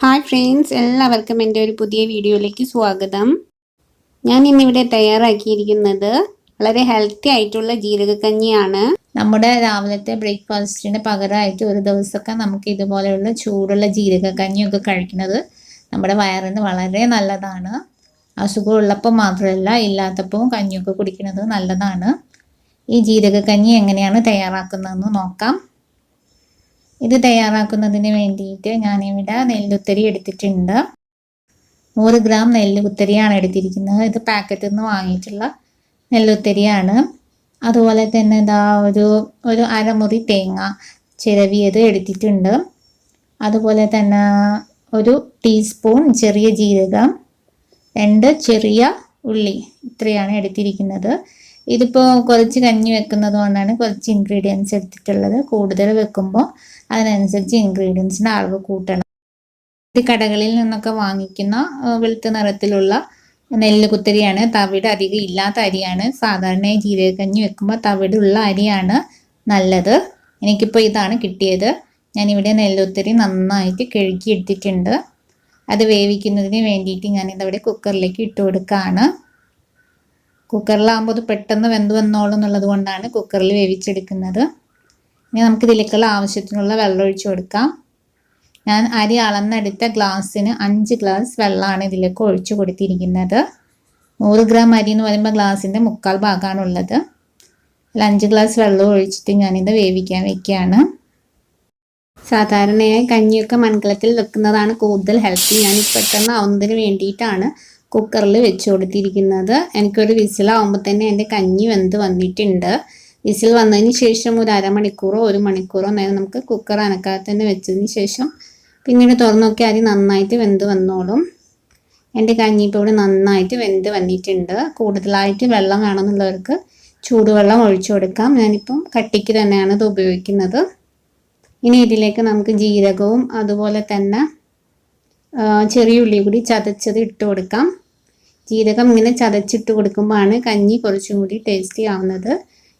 Hi friends എല്ലാവർക്കും എന്റെ ഒരു പുതിയ വീഡിയോയിലേക്ക് സ്വാഗതം. ഞാൻ ഇന്നിവിടെ തയ്യാറാക്കിയിരിക്കുന്നത് വളരെ ഹെൽത്തി ആയിട്ടുള്ള ജീരകക്കഞ്ഞിയാണ്. നമ്മുടെ രാവിലത്തെ ബ്രേക്ക്ഫാസ്റ്റിന് പകരമായിട്ട് ഒരു ദിവസമൊക്കെ നമുക്ക് ഇതുപോലെയുള്ള ചൂടുള്ള ജീരകക്കഞ്ഞിയൊക്കെ കഴിക്കുന്നത് നമ്മുടെ വയറിന് വളരെ നല്ലതാണ്. അസുഖമുള്ളപ്പോൾ മാത്രമല്ല ഇല്ലാത്തപ്പോൾ കഞ്ഞിയൊക്കെ കുടിക്കുന്നത് നല്ലതാണ്. ഈ ജീരകക്കഞ്ഞി എങ്ങനെയാണ് തയ്യാറാക്കുന്നതെന്ന് നോക്കാം. ഇത് തയ്യാറാക്കുന്നതിന് വേണ്ടിയിട്ട് ഞാനിവിടെ നെല്ലുത്തരി എടുത്തിട്ടുണ്ട്. നൂറ് ഗ്രാം നെല്ലുത്തരിയാണ് എടുത്തിരിക്കുന്നത്. ഇത് പാക്കറ്റിൽ നിന്ന് വാങ്ങിയിട്ടുള്ള നെല്ലുത്തരിയാണ്. അതുപോലെ തന്നെ ഇതാ ഒരു ഒരു അരമുറി തേങ്ങ ചിരവിയത് എടുത്തിട്ടുണ്ട്. അതുപോലെ തന്നെ ഒരു ടീസ്പൂൺ ചെറിയ ജീരകം രണ്ട് ചെറിയ ഉള്ളി ഇത്രയാണ് എടുത്തിരിക്കുന്നത്. ഇതിപ്പോൾ കുറച്ച് കഞ്ഞി വെക്കുന്നത് കൊണ്ടാണ് കുറച്ച് ഇൻഗ്രീഡിയൻസ് എടുത്തിട്ടുള്ളത്. കൂടുതൽ വെക്കുമ്പോൾ അതിനനുസരിച്ച് ഇൻഗ്രീഡിയൻസിന്റെ അളവ് കൂട്ടണം. ഇത് കടകളിൽ നിന്നൊക്കെ വാങ്ങിക്കുന്ന വെളുത്ത നിറത്തിലുള്ള നെല്ല് കുത്തരിയാണ്. തവിട് അധികം ഇല്ലാത്ത അരിയാണ്. സാധാരണ ജീരകക്കഞ്ഞി വെക്കുമ്പോൾ തവിടുള്ള അരിയാണ് നല്ലത്. എനിക്കിപ്പോൾ ഇതാണ് കിട്ടിയത്. ഞാനിവിടെ നെല്ലുത്തരി നന്നായിട്ട് കഴുകി എടുത്തിട്ടുണ്ട് അത് വേവിക്കുന്നതിന് വേണ്ടിയിട്ട് ഞാനിതവിടെ കുക്കറിലേക്ക് ഇട്ട് കൊടുക്കുകയാണ് കുക്കറിലാകുമ്പോൾ അത് പെട്ടെന്ന് വെന്ത് വന്നോളും എന്നുള്ളത് കൊണ്ടാണ് കുക്കറിൽ വേവിച്ചെടുക്കുന്നത്. ഇനി നമുക്ക് ഇതിലേക്കുള്ള ആവശ്യത്തിനുള്ള വെള്ളം ഒഴിച്ചു കൊടുക്കാം. ഞാൻ അരി അളന്നെടുത്ത ഗ്ലാസ്സിന് അഞ്ച് ഗ്ലാസ് വെള്ളമാണ് ഇതിലേക്ക് ഒഴിച്ചു കൊടുത്തിരിക്കുന്നത്. നൂറ് ഗ്രാം അരി എന്ന് പറയുമ്പോൾ ഗ്ലാസ്സിന്റെ മുക്കാൽ ഭാഗമാണുള്ളത്. അതിൽ അഞ്ച് ഗ്ലാസ് വെള്ളം ഒഴിച്ചിട്ട് ഞാനിത് വേവിക്കാൻ വെക്കുകയാണ്. സാധാരണയായി കഞ്ഞിയൊക്കെ മൺകലത്തിൽ വെക്കുന്നതാണ് കൂടുതൽ ഹെൽത്തി ഞാൻ പെട്ടെന്ന് ആവുന്നതിന് വേണ്ടിയിട്ടാണ് കുക്കറിൽ വെച്ച് കൊടുത്തിരിക്കുന്നത്. എനിക്കൊരു വിസിലാവുമ്പോൾ തന്നെ എന്റെ കഞ്ഞി വെന്ത് വന്നിട്ടുണ്ട്. വിസിൽ വന്നതിന് ശേഷം ഒരു അരമണിക്കൂറോ ഒരു മണിക്കൂറോ നേരം നമുക്ക് കുക്കർ അനക്കാതെ തന്നെ വെച്ചതിന് ശേഷം പിന്നീട് തുറന്നൊക്കെ നോക്കി അരി നന്നായിട്ട് വെന്ത് വന്നോളും. എന്റെ കഞ്ഞി ഇപ്പോൾ ഇവിടെ നന്നായിട്ട് വെന്ത് വന്നിട്ടുണ്ട്. കൂടുതലായിട്ട് വെള്ളം വേണമെന്നുള്ളവർക്ക് ചൂടുവെള്ളം ഒഴിച്ചു കൊടുക്കാം. ഞാനിപ്പം കട്ടിക്ക് തന്നെയാണ് ഇത് ഉപയോഗിക്കുന്നത്. ഇനി ഇതിലേക്ക് നമുക്ക് ജീരകവും അതുപോലെ തന്നെ ചെറിയ ഉള്ളി കൂടി ചതച്ചത് ഇട്ട് കൊടുക്കാം. ജീരകം ഇങ്ങനെ ചതച്ചിട്ട് കൊടുക്കുമ്പോഴാണ് കഞ്ഞി കുറച്ചും കൂടി ടേസ്റ്റി ആവുന്നത്.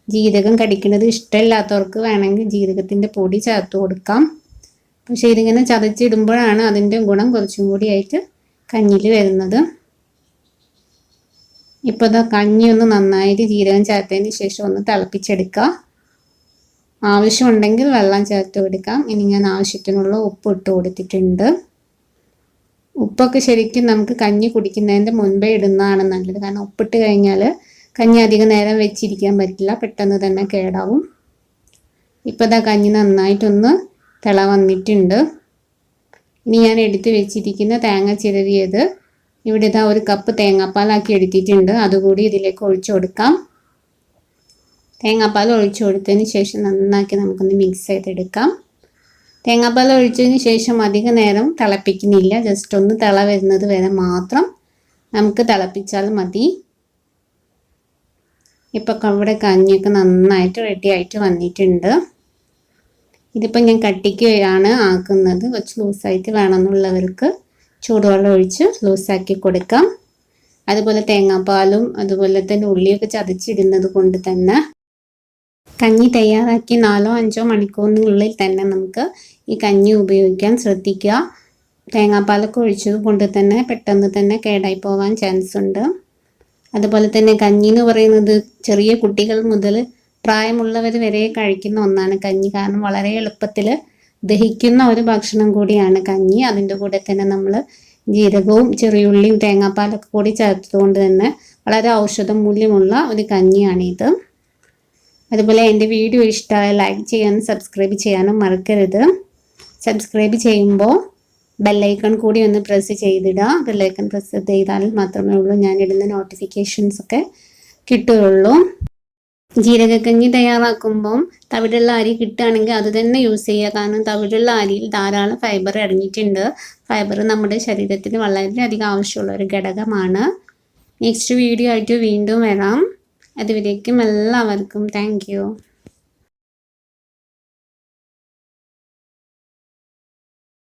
ജീരകം കടിക്കുന്നത് ഇഷ്ടമില്ലാത്തവർക്ക് വേണമെങ്കിൽ ജീരകത്തിന്റെ പൊടി ചേർത്ത് കൊടുക്കാം. പക്ഷേ ഇതിങ്ങനെ ചതച്ചിടുമ്പോഴാണ് അതിന്റെ ഗുണം കുറച്ചും കൂടി ആയിട്ട് കഞ്ഞിൽ വരുന്നത്. ഇപ്പോൾ ഇതാ കഞ്ഞി ഒന്ന് നന്നായിട്ട് ജീരകം ചേർത്തതിന് ശേഷം ഒന്ന് തിളപ്പിച്ചെടുക്കുക. ആവശ്യമുണ്ടെങ്കിൽ വെള്ളം ചേർത്ത് കൊടുക്കാം. ഇനി ഞാൻ ആവശ്യത്തിനുള്ള ഉപ്പ് ഇട്ട് കൊടുത്തിട്ടുണ്ട്. ഉപ്പൊക്കെ ശരിക്കും നമുക്ക് കഞ്ഞി കുടിക്കുന്നതിന്റെ മുൻപേ ഇടുന്നതാണ് നല്ലത് കാരണം ഉപ്പിട്ട് കഴിഞ്ഞാൽ കഞ്ഞി അധികം നേരം വെച്ചിരിക്കാൻ പറ്റില്ല. പെട്ടെന്ന് തന്നെ കേടാവും. ഇപ്പോൾ ഇതാ കഞ്ഞി നന്നായിട്ടൊന്ന് തിള വന്നിട്ടുണ്ട്. ഇനി ഞാൻ എടുത്ത് വെച്ചിരിക്കുന്ന തേങ്ങ ചിരവിയത് ഇവിടെ ഇതാ ഒരു കപ്പ് തേങ്ങാപ്പാലാക്കി എടുത്തിട്ടുണ്ട്. അതുകൂടി ഇതിലേക്ക് ഒഴിച്ചു കൊടുക്കാം. തേങ്ങാപ്പാൽ ഒഴിച്ചു കൊടുത്തതിന് ശേഷം നന്നാക്കി നമുക്കൊന്ന് മിക്സ് ചെയ്തെടുക്കാം. തേങ്ങാപ്പാൽ ഒഴിച്ചതിന് ശേഷം അധിക നേരം തിളപ്പിക്കുന്നില്ല. ജസ്റ്റ് ഒന്ന് തിള വരുന്നത് വരെ മാത്രം നമുക്ക് തിളപ്പിച്ചാൽ മതി. ഇപ്പം ഇവിടെ കഞ്ഞിയൊക്കെ നന്നായിട്ട് റെഡി ആയിട്ട് വന്നിട്ടുണ്ട്. ഇതിപ്പോൾ ഞാൻ കട്ടിക്കുകയാണ് ആക്കുന്നത്. കുറച്ച് ലൂസായിട്ട് വേണമെന്നുള്ളവർക്ക് ചൂടുവെള്ളം ഒഴിച്ച് ലൂസാക്കി കൊടുക്കാം. അതുപോലെ തേങ്ങാപ്പാലും അതുപോലെ തന്നെ ഉള്ളിയൊക്കെ ചതച്ചിടുന്നത് കൊണ്ട് തന്നെ കഞ്ഞി തയ്യാറാക്കി നാലോ അഞ്ചോ മണിക്കൂറിനുള്ളിൽ തന്നെ നമുക്ക് ഈ കഞ്ഞി ഉപയോഗിക്കാൻ ശ്രദ്ധിക്കുക. തേങ്ങാപ്പാലൊക്കെ ഒഴിച്ചത് കൊണ്ട് തന്നെ പെട്ടെന്ന് തന്നെ കേടായി പോകാൻ ചാൻസ് ഉണ്ട്. അതുപോലെ തന്നെ കഞ്ഞി എന്ന് പറയുന്നത് ചെറിയ കുട്ടികൾ മുതൽ പ്രായമുള്ളവർ വരെ കഴിക്കുന്ന ഒന്നാണ് കഞ്ഞി. കാരണം വളരെ എളുപ്പത്തിൽ ദഹിക്കുന്ന ഒരു ഭക്ഷണം കൂടിയാണ് കഞ്ഞി. അതിന്റെ കൂടെ തന്നെ നമ്മൾ ജീരകവും ചെറിയുള്ളിയും തേങ്ങാപ്പാലൊക്കെ കൂടി ചേർത്തതുകൊണ്ട് തന്നെ വളരെ ഔഷധ മൂല്യമുള്ള ഒരു കഞ്ഞിയാണിത്. അതുപോലെ എന്റെ വീഡിയോ ഇഷ്ടമായ ലൈക്ക് ചെയ്യാനും സബ്സ്ക്രൈബ് ചെയ്യാനും മറക്കരുത്. സബ്സ്ക്രൈബ് ചെയ്യുമ്പോൾ ബെല്ലൈക്കൺ കൂടി ഒന്ന് പ്രസ് ചെയ്തിടുക. ബെല്ലൈക്കൺ പ്രസ് ചെയ്താൽ മാത്രമേ ഉള്ളൂ ഞാൻ ഇടുന്ന നോട്ടിഫിക്കേഷൻസ് ഒക്കെ കിട്ടുകയുള്ളൂ. ജീരകക്കഞ്ഞി തയ്യാറാക്കുമ്പം തവിടുള്ള അരി കിട്ടുകയാണെങ്കിൽ അത് തന്നെ യൂസ് ചെയ്യുക. കാരണം തവിടുള്ള അരിയിൽ ധാരാളം ഫൈബർ അടങ്ങിയിട്ടുണ്ട്. ഫൈബർ നമ്മുടെ ശരീരത്തിന് വളരെയധികം ആവശ്യമുള്ള ഒരു ഘടകമാണ്. നെക്സ്റ്റ് വീഡിയോ ആയിട്ട് വീണ്ടും വരാം. അതുവരേക്കും എല്ലാവർക്കും താങ്ക്